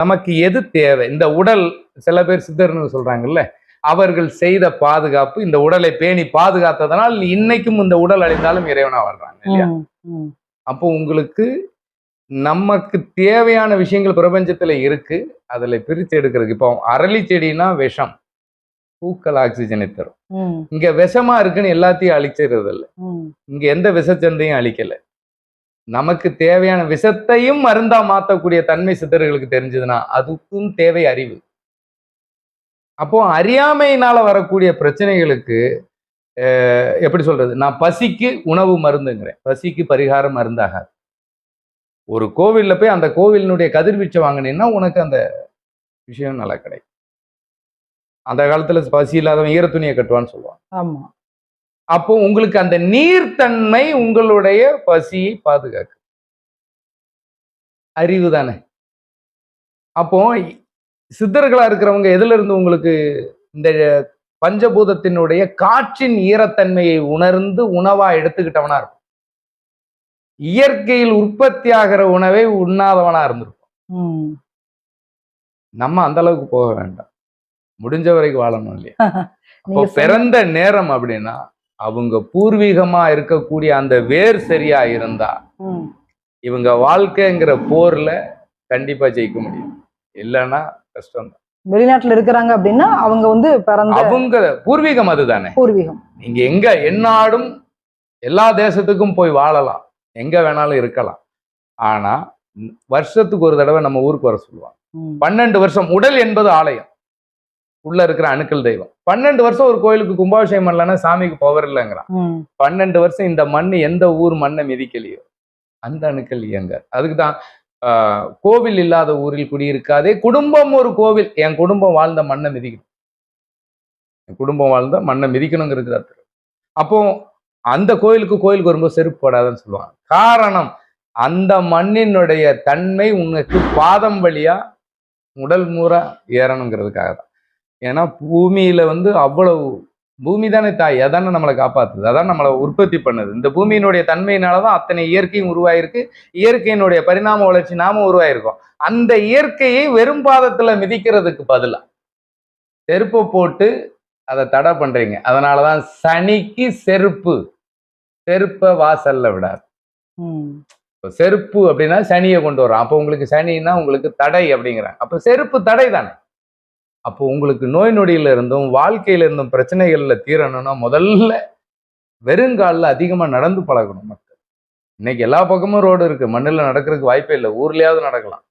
நமக்கு எது தேவை? இந்த உடல் சில பேர் சித்தர்னு சொல்றாங்கல்ல அவர்கள் செய்த பாதுகாப்பு இந்த உடலை பேணி பாதுகாத்ததனால் இன்னைக்கும் இந்த உடல் அழிந்தாலும் இறைவனா வாழ்றாங்க இல்லையா. அப்போ உங்களுக்கு நமக்கு தேவையான விஷயங்கள் பிரபஞ்சத்துல இருக்கு அதுல பிரித்து எடுக்கிறதுக்கு. இப்போ அரளி செடினா விஷம் பூக்கள் ஆக்சிஜனை தரும். இங்க விஷமா இருக்குன்னு எல்லாத்தையும் அழிச்சிடுறது இல்ல. இங்க எந்த விஷச்சந்தையும் அழிக்கல. நமக்கு தேவையான விஷத்தையும் மருந்தா மாற்றக்கூடிய தன்மை சித்தர்களுக்கு தெரிஞ்சதுன்னா அதுக்கும் தேவை அறிவு. அப்போ அறியாமையினால வரக்கூடிய பிரச்சனைகளுக்கு எப்படி சொல்றது? நான் பசிக்கு உணவு மருந்துங்கிறேன். பசிக்கு பரிகாரம் மருந்தாகாது. ஒரு கோவிலில் போய் அந்த கோவிலினுடைய கதிர்வீச்சை வாங்கினீங்கன்னா உனக்கு அந்த விஷயம் நல்லா கிடைக்கும். அந்த காலத்தில் பசி இல்லாதவன் ஈரத்துணியை கட்டுவான்னு சொல்லுவான் ஆமாம் அப்போ உங்களுக்கு அந்த நீர்த்தன்மை உங்களுடைய பசியை பாதுகாக்கு அறிவு தானே. அப்போ சித்தர்களா இருக்கிறவங்க எதுல இருந்து உங்களுக்கு இந்த பஞ்சபூதத்தினுடைய காற்றின் ஈரத்தன்மையை உணர்ந்து உணவா எடுத்துக்கிட்டவனா இருக்கும் இயற்கையில் உற்பத்தி ஆகிற உணவை உண்ணாதவனா இருந்திருக்கும். நம்ம அந்த அளவுக்கு போக வேண்டாம். முடிஞ்ச வரைக்கும் வாழணும் இல்லையா? சொன்ன- பிறந்த நேரம் அப்படின்னா அவங்க பூர்வீகமா இருக்கக்கூடிய அந்த வேர் சரியா இருந்தா. இவங்க வாழ்க்கைங்கிற போர்ல கண்டிப்பா ஜெயிக்க முடியும். இல்லைன்னா கஷ்டம் வெளிநாட்டுல இருக்கிறாங்க அப்படின்னா அவங்க வந்து பிறந்த அவங்க பூர்வீகம் அதுதானே. பூர்வீகம். நீங்க எங்க எந்நாடும் எல்லா தேசத்துக்கும் போய் வாழலாம். எங்க வேணாலும் இருக்கலாம். ஆனா வருஷத்துக்கு ஒரு தடவை நம்ம ஊருக்கு வர சொல்லுவாங்க. பன்னெண்டு வருஷம் உடல் என்பது ஆலயம். உள்ள இருக்கிற அணுக்கள் தெய்வம். பன்னெண்டு வருஷம் ஒரு கோயிலுக்கு கும்பாபிஷேகம் பண்ணலன்னா சாமிக்கு பவர் இல்லைங்கிறான். பன்னெண்டு வருஷம் இந்த மண் எந்த ஊர் மண்ணை மிதிக்கலையோ அந்த அணுக்கள் இயங்க அதுக்கு தான் கோவில் இல்லாத ஊரில் குடியிருக்காதே குடும்பம் ஒரு கோவில் என் குடும்பம் வாழ்ந்த மண்ணை மிதிக்கணும். என் குடும்பம் வாழ்ந்த மண்ணை மிதிக்கணுங்கிறது அர்த்தம் அப்போ அந்த கோயிலுக்கு கோயிலுக்கு வரும்போது செருப்பு போடாதுன்னு சொல்லுவாங்க. காரணம் அந்த மண்ணினுடைய தன்மை உனக்கு பாதம் வழியா உடல் மூரா ஏறணுங்கிறதுக்காக தான் ஏன்னா பூமியில வந்து அவ்வளவு பூமி தானே தாய் அதானே நம்மளை காப்பாத்துது அதான் நம்மளை உற்பத்தி பண்ணுது. இந்த பூமியினுடைய தன்மையினால தான் அத்தனை இயற்கையும் உருவாயிருக்கு இயற்கையினுடைய பரிணாம வளர்ச்சி நாம உருவாயிருக்கோம். அந்த இயற்கையை வெறும் பாதத்துல மிதிக்கிறதுக்கு பதிலா செருப்பை போட்டு அதை தடை பண்றீங்க. அதனாலதான் சனிக்கு செருப்பு செருப்பை வாசல்ல விடாது. செருப்பு அப்படின்னா சனியை கொண்டு வரோம் அப்போ உங்களுக்கு சனின்னா உங்களுக்கு தடை அப்படிங்கிறாங்க. அப்போ செருப்பு தடை தானே அப்போ உங்களுக்கு நோய் நொடியில இருந்தும் வாழ்க்கையில இருந்தும் பிரச்சனைகள்ல தீரணும்னா முதல்ல வெறுங்காலில் அதிகமாக நடந்து பழகணும் மக்கள். இன்னைக்கு எல்லா பக்கமும் ரோடு இருக்கு. மண்ணில் நடக்கிறதுக்கு வாய்ப்பே இல்லை. ஊர்லயாவது நடக்கலாம்.